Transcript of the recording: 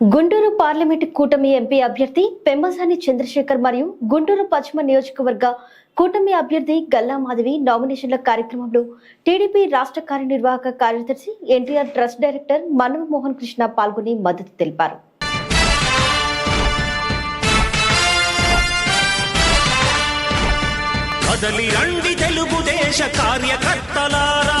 Guntur parliament కూటమి MP అభ్యర్థి పెంబసాని చంద్రశేఖర్ మరియు గుంటూరు పశ్చిమ నియోజకవర్గ కూటమి అభ్యర్థి గల్లా మాధవి నామినేషన్ల కార్యక్రమంలో టీడీపీ రాష్ట్ర కార్యనిర్వాహక కార్యదర్శి NTR trust director Manava Mohan Krishna పాల్గొని మద్దతు తెలిపారు. కదలి రండి తెలుగుదేశ కార్యకర్తలారా.